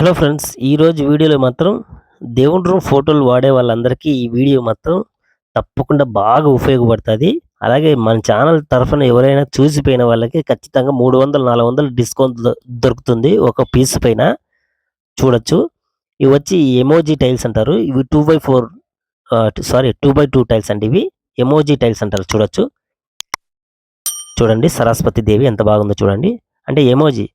Hello friends ఈరోజు వీడియోలో మాత్రం దేవుని రూమ్ ఫోటోలు వాడే వాళ్ళందరికీ ఈ వీడియో మాత్రం తప్పకుండా బాగా ఉపయోగపడుతుంది. అలాగే మన ఛానల్ తరఫున ఎవరైనా చూసిపోయిన వాళ్ళకి ఖచ్చితంగా మూడు వందలు నాలుగు వందలు డిస్కౌంట్ దొరుకుతుంది ఒక పీస్ పైన. చూడొచ్చు. ఇవి వచ్చి ఎమోజీ టైల్స్ అంటారు. ఇవి two by four sorry two by two tiles అండి ఇవి. ఎమోజీ టైల్స్ అంటారు. చూడొచ్చు. చూడండి సరస్వతి దేవి ఎంత బాగుందో చూడండి. అంటే ఎమోజీ.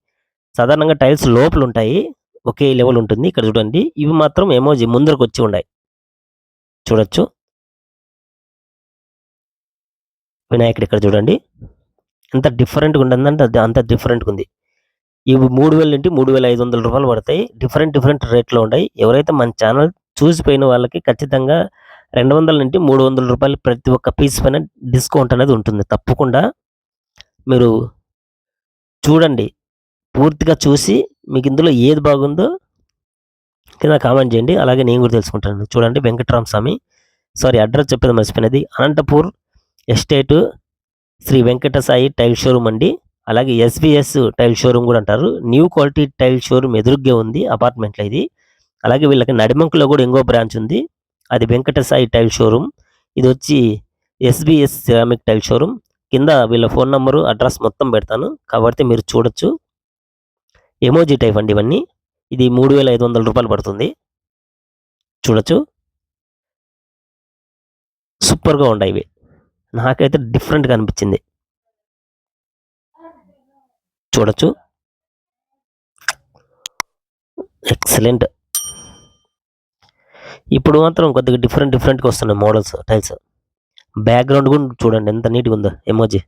సాధారణంగా టైల్స్ లోపల ఉంటాయి ఒకే లెవెల్ ఉంటుంది. ఇక్కడ చూడండి. ఇవి మాత్రం ఎమోజీ ముందరకు వచ్చి ఉన్నాయి. చూడొచ్చు. వినాయకుడు ఇక్కడ చూడండి. ఎంత డిఫరెంట్గా ఉంటుందంటే అంత డిఫరెంట్గా ఉంది. ఇవి మూడు వేల నుండి మూడు వేల ఐదు వందల రూపాయలు పడతాయి. డిఫరెంట్ డిఫరెంట్ రేట్లో ఉన్నాయి. ఎవరైతే మన ఛానల్ చూసిపోయిన వాళ్ళకి ఖచ్చితంగా రెండు వందల నుండి మూడు వందల రూపాయలు ప్రతి ఒక్క పీస్ పైన డిస్కౌంట్ అనేది ఉంటుంది. తప్పకుండా మీరు చూడండి. పూర్తిగా చూసి మీకు ఇందులో ఏది బాగుందో కింద కామెంట్ చేయండి. అలాగే నేను కూడా తెలుసుకుంటాను. చూడండి వెంకటరామ స్వామి. సారీ అడ్రస్ చెప్పేది మర్చిపోయినది. Anantapur estate Shri Venkata Sai tile showroom అండి. అలాగే ఎస్విఎస్ టైల్ షోరూమ్ కూడా అంటారు. న్యూ క్వాలిటీ టైల్ షోరూమ్ ఎదురుగ్గా ఉంది అపార్ట్మెంట్లో ఇది. అలాగే వీళ్ళకి నడిమంకులో కూడా ఇంకో బ్రాంచ్ ఉంది. అది వెంకట సాయి టైల్ షోరూమ్. ఇది వచ్చి ఎస్బిఎస్ సిరామిక్ టైల్ షోరూమ్. కింద వీళ్ళ ఫోన్ నంబరు అడ్రస్ మొత్తం పెడతాను. కాబట్టి మీరు చూడొచ్చు. ఎమోజీ టైప్ అండి ఇవన్నీ. ఇది మూడు వేల ఐదు వందల రూపాయలు పడుతుంది. చూడొచ్చు. సూపర్గా ఉన్నాయి ఇవి. నాకైతే డిఫరెంట్గా అనిపించింది. చూడొచ్చు. ఎక్సలెంట్. ఇప్పుడు మాత్రం కొద్దిగా డిఫరెంట్ డిఫరెంట్గా వస్తున్నాయి మోడల్స్ టైల్స్. బ్యాక్గ్రౌండ్ కూడా చూడండి ఎంత నీట్గా ఉందో ఎమోజీ.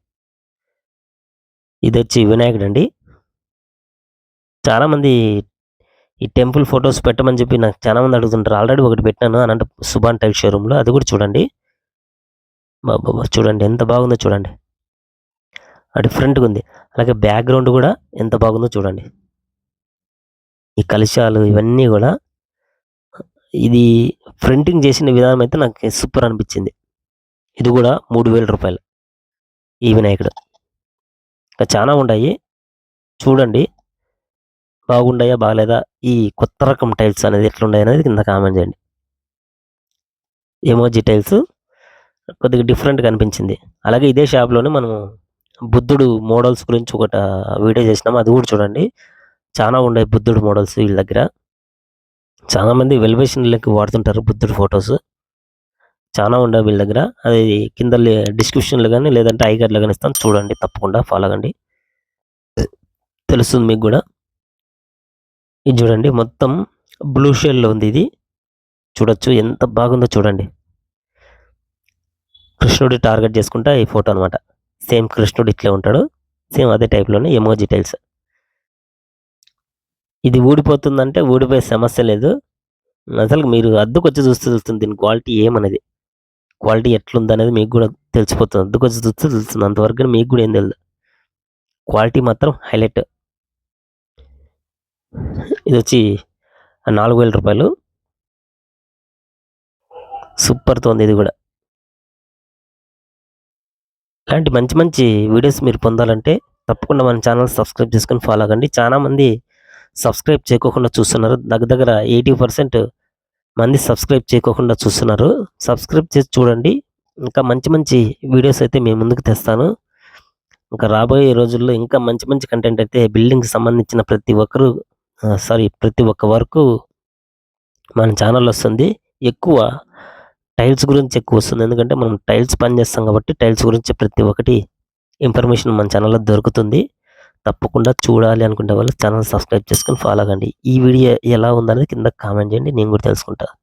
ఇది వచ్చి వినాయకుడు అండి. చాలామంది ఈ టెంపుల్ ఫొటోస్ పెట్టమని చెప్పి నాకు చాలామంది అడుగుతుంటారు. ఆల్రెడీ ఒకటి పెట్టాను అనంత సుభాన్ టైల్ షోరూంలో అది కూడా చూడండి. బాబా చూడండి ఎంత బాగుందో చూడండి. డిఫరెంట్గా ఉంది. అలాగే బ్యాక్గ్రౌండ్ కూడా ఎంత బాగుందో చూడండి. ఈ కలశాలు ఇవన్నీ కూడా ఇది ప్రింటింగ్ చేసిన విధానం అయితే నాకు సూపర్ అనిపించింది. ఇది కూడా మూడు వేల రూపాయలు. ఈ వినాయకుడు. ఇంకా చాలా ఉన్నాయి చూడండి. బాగుండాయా బాగలేదా? ఈ కొత్త రకం టైల్స్ అనేది ఎట్లున్నాయి అనేది కింద కామెంట్ చేయండి. ఎమోజీ టైల్స్ కొద్దిగా డిఫరెంట్గా అనిపించింది అలాగే ఇదే షాప్లోనే మనం బుద్ధుడు మోడల్స్ గురించి ఒకట వీడియో చేసినాము అది కూడా చూడండి. చాలా ఉన్నాయి బుద్ధుడు మోడల్స్ వీళ్ళ దగ్గర. చాలామంది వెలివేషన్లకి వాడుతుంటారు బుద్ధుడు ఫొటోస్. చాలా ఉన్నాయి వీళ్ళ దగ్గర. అది కింద డిస్క్రిప్షన్లో కానీ లేదంటే ఐగర్లో కానీ ఇస్తాను చూడండి తప్పకుండా ఫాలో అవ్వండి. తెలుస్తుంది మీకు కూడా. ఇది చూడండి మొత్తం బ్లూ షేడ్లో ఉంది ఇది. చూడొచ్చు ఎంత బాగుందో చూడండి. కృష్ణుడి టార్గెట్ చేసుకుంటా ఈ ఫోటో అనమాట సేమ్ కృష్ణుడు ఇట్లే ఉంటాడు సేమ్ అదే టైప్లోనే ఎమోజీ టైల్స్ ఇది ఊడిపోతుందంటే ఊడిపోయే సమస్య లేదు. అసలు మీరు అద్దుకొచ్చి చూస్తే తెలుస్తుంది దీని క్వాలిటీ ఏమనేది? క్వాలిటీ ఎట్లుంది అనేది మీకు కూడా తెలిసిపోతుంది. అద్దుకొచ్చి చూస్తే తెలుస్తుంది అంతవరకు మీకు కూడా ఏం తెలియదు క్వాలిటీ మాత్రం హైలైట్ ఇది వచ్చి నాలుగు వేల రూపాయలు. సూపర్తో ఉంది ఇది కూడా. ఇలాంటి మంచి మంచి వీడియోస్ మీరు పొందాలంటే తప్పకుండా మన ఛానల్ సబ్స్క్రైబ్ చేసుకొని ఫాలో అవ్వండి. చాలా మంది సబ్స్క్రైబ్ చేయకోకుండా చూస్తున్నారు. దగ్గర దగ్గర ఎయిటీ పర్సెంట్ మంది సబ్స్క్రైబ్ చేయకోకుండా చూస్తున్నారు. సబ్స్క్రైబ్ చేసి చూడండి. ఇంకా మంచి మంచి వీడియోస్ అయితే మేము ముందుకు తెస్తాను. ఇంకా రాబోయే రోజుల్లో ఇంకా మంచి మంచి కంటెంట్ అయితే బిల్డింగ్కి సంబంధించిన ప్రతి ఒక్కరు సారీ ప్రతి ఒక్క వరకు మన ఛానల్ వస్తుంది. ఎక్కువ టైల్స్ గురించి ఎక్కువ వస్తుంది. ఎందుకంటే మనం టైల్స్ పని చేస్తాం కాబట్టి టైల్స్ గురించి ప్రతి ఒక్కటి ఇన్ఫర్మేషన్ మన ఛానల్లో దొరుకుతుంది. తప్పకుండా చూడాలి అనుకునే వాళ్ళు ఛానల్ సబ్స్క్రైబ్ చేసుకొని ఫాలో అవ్వండి. ఈ వీడియో ఎలా ఉందనేది కింద కామెంట్ చేయండి. నేను కూడా తెలుసుకుంటాను